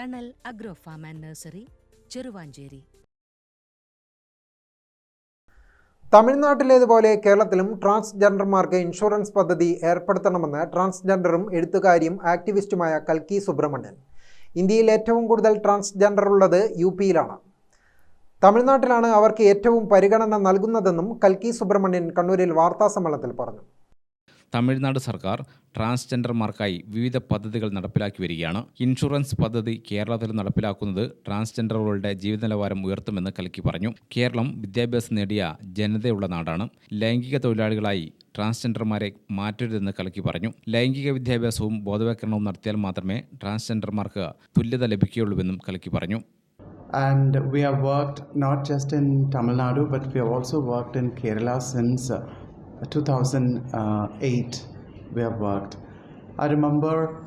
Thanal agro farm and nursery Cheruvanchery. തമിഴ്നാട്ടിലേതുപോലെ കേരളത്തിലും ട്രാൻസ്ജെൻഡർമാർക്ക് insurance പദ്ധതി ഏർപ്പെടുത്തണമെന്ന് ട്രാൻസ്ജെൻഡറും എഴുത്തുകാരിയും ആക്ടിവിസ്റ്റുമായ കൽക്കി സുബ്രഹ്മണ്യൻ. ഇന്ത്യയിൽ ഏറ്റവും കൂടുതൽ ട്രാൻസ്ജെൻഡർ ഉള്ളത് യു പിയിലാണ് തമിഴ്നാട്ടിലാണ് അവർക്ക് ഏറ്റവും പരിഗണന നൽകുന്നതെന്നും കൽക്കി സുബ്രഹ്മണ്യൻ കണ്ണൂരിൽ വാർത്താസമ്മേളനത്തിൽ പറഞ്ഞു. തമിഴ്നാട് സർക്കാർ ട്രാൻസ്ജെൻഡർമാർക്കായി വിവിധ പദ്ധതികൾ നടപ്പിലാക്കി വരികയാണ്. ഇൻഷുറൻസ് പദ്ധതി കേരളത്തിൽ നടപ്പിലാക്കുന്നത് ട്രാൻസ്ജെൻഡറുകളുടെ ജീവിത നിലവാരം ഉയർത്തുമെന്ന് കലക്കി പറഞ്ഞു. കേരളം വിദ്യാഭ്യാസം നേടിയ ജനതയുള്ള നാടാണ്. ലൈംഗിക തൊഴിലാളികളായി ട്രാൻസ്ജെൻഡർമാരെ മാറ്റരുതെന്ന് കലക്കി പറഞ്ഞു. ലൈംഗിക വിദ്യാഭ്യാസവും ബോധവൽക്കരണവും നടത്തിയാൽ മാത്രമേ ട്രാൻസ്ജെൻഡർമാർക്ക് തുല്യത ലഭിക്കുകയുള്ളൂവെന്നും കലക്കി പറഞ്ഞു. And we have worked not just in Tamil Nadu, but we have also worked in Kerala since 2008. We have worked. I remember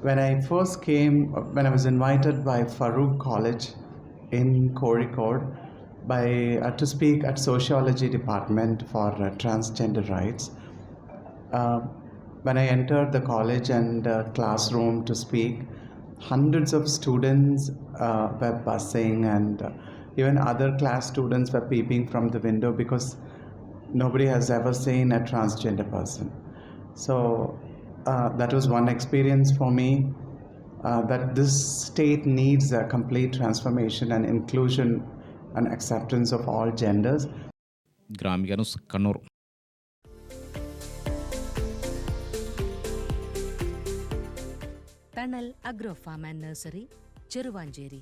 when I first came, when I was invited by Farouk College in Kozhikode by uh, to speak at sociology department for uh, transgender rights. Uh, when I entered the college and uh, classroom to speak, hundreds of students uh, were buzzing, and uh, even other class students were peeping from the window because nobody has ever seen a transgender person. So uh, that was one experience for me. Uh, that this state needs a complete transformation and inclusion and acceptance of all genders. Gramika news Kannur Thanal agro farm and nursery Cheruvanchery